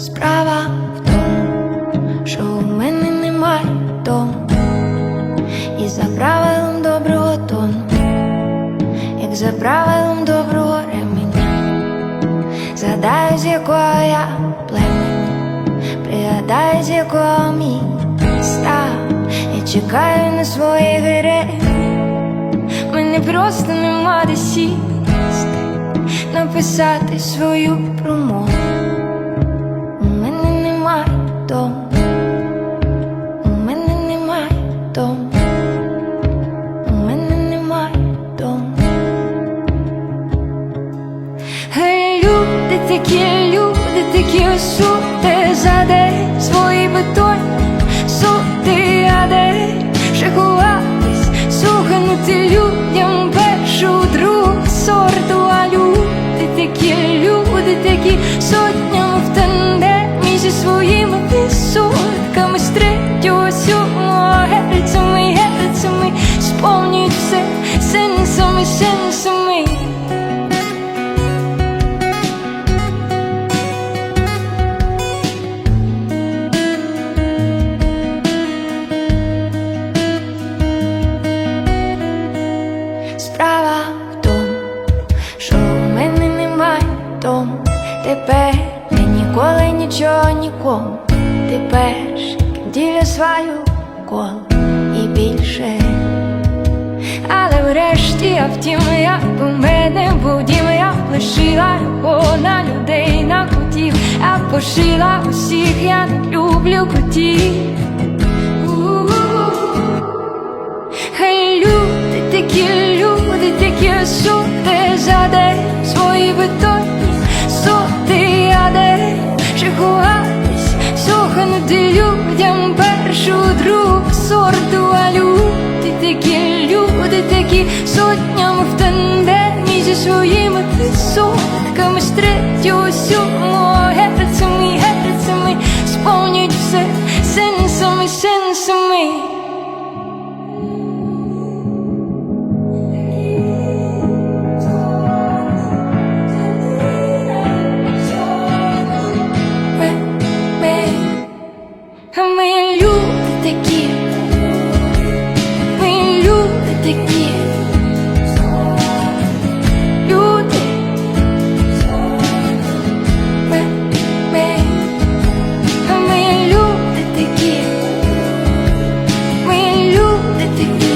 справа в тому, що у мене немає дому, і за правилом доброго тону, як за правилом доброго ремені, Згадаю, з якого я племені, пригадаю, з якого мій став, я чекаю на своїх гри. Мене просто нема де сісти, написати свою промову. Людям першу друг сорту, а люди такі, люди такі сотням в тандемі зі своїми висотками з третього сьомого герцями, герцями сповнюють все сенсами, сенсами. Тепер я ніколи нічого нікому Тепер діля свою коло і більше. Але врешті я втім, як у мене був я лишила його на людей, на котів, б пошила усіх, я не люблю котів. Хай люди такі, люди такі сути такі сотнями в тандемі зі своїми висотками з третього сьомого герцями, герцями сповнюють все сенсами, сенсами. You.